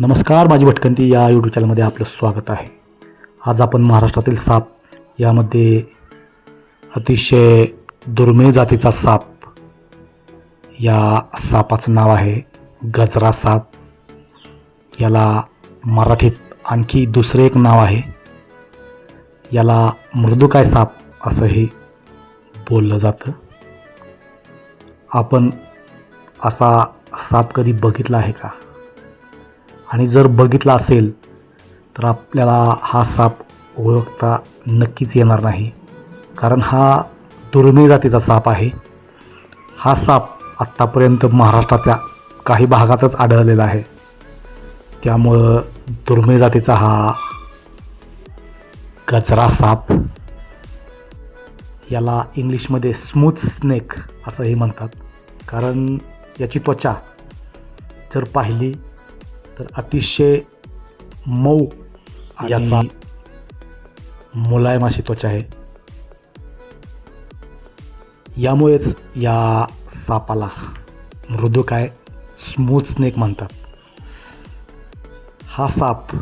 नमस्कार माझी भटकंती या यूट्यूब चॅनलमध्ये आपलं स्वागत आहे. आज आपण महाराष्ट्रातील साप यामध्ये अतिशय दुर्मिळ जातीचा साप या सापाचं नाव आहे गजरा साप. याला मराठीत आणखी दुसरे एक नाव आहे. याला मृदुकाय साप असंही बोललं जातं. आपण असा साप कधी बघितला आहे का? आणि जर बघितला असेल तर आपल्याला हा साप ओळखता नक्कीच येणार नाही. कारण हा दुर्मिळ जातीचा साप आहे. हा साप आत्तापर्यंत महाराष्ट्राच्या काही भागातच आढळलेला आहे. त्यामुळं दुर्मिळ जातीचा हा गजरा साप याला इंग्लिशमध्ये स्मूथ स्नेक असंही म्हणतात. कारण याची त्वचा जर पाहिली तर अतिशय मऊ याचा मुलायम अशी त्वचा आहे. यामुळेच या सापाला मृदुकाय स्मूथ स्नेक म्हणतात. हा साप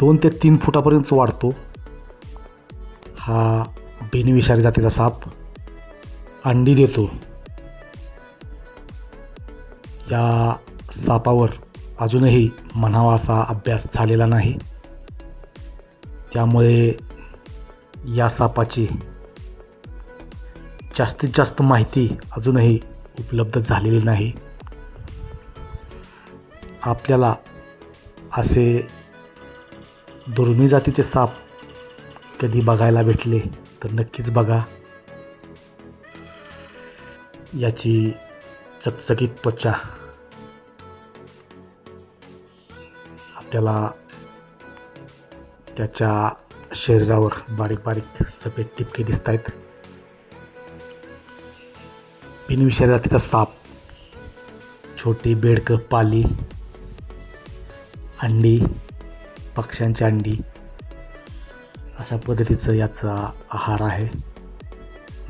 दोन ते तीन फुटापर्यंत वाढतो. हा बिनविषारी जातीचा साप अंडी देतो. या सापावर अजूनही म्हणावा असा अभ्यास झालेला नाही. त्यामुळे या सापाची जास्तीत जास्त माहिती अजूनही उपलब्ध झालेली नाही. आपल्याला असे दुर्मिळ जातीचे साप कधी बघायला भेटले तर नक्कीच बघा. याची चकचकीत त्वचा. आपल्याला त्याच्या शरीरावर बारीक बारीक सफेद टिपके दिसत आहेत बिनविषारी जातीचा साप छोटी बेडकं पाली अंडी पक्ष्यांची अंडी अशा पद्धतीचं याचा आहार आहे.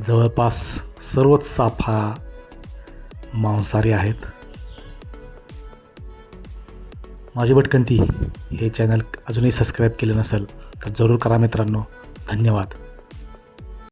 जवळपास सर्वच साप हा मांसाहारी आहेत. माझी भटकंती हे चॅनल अजूनही सबस्क्राईब केलं नसेल तर जरूर करा मित्रांनो. धन्यवाद.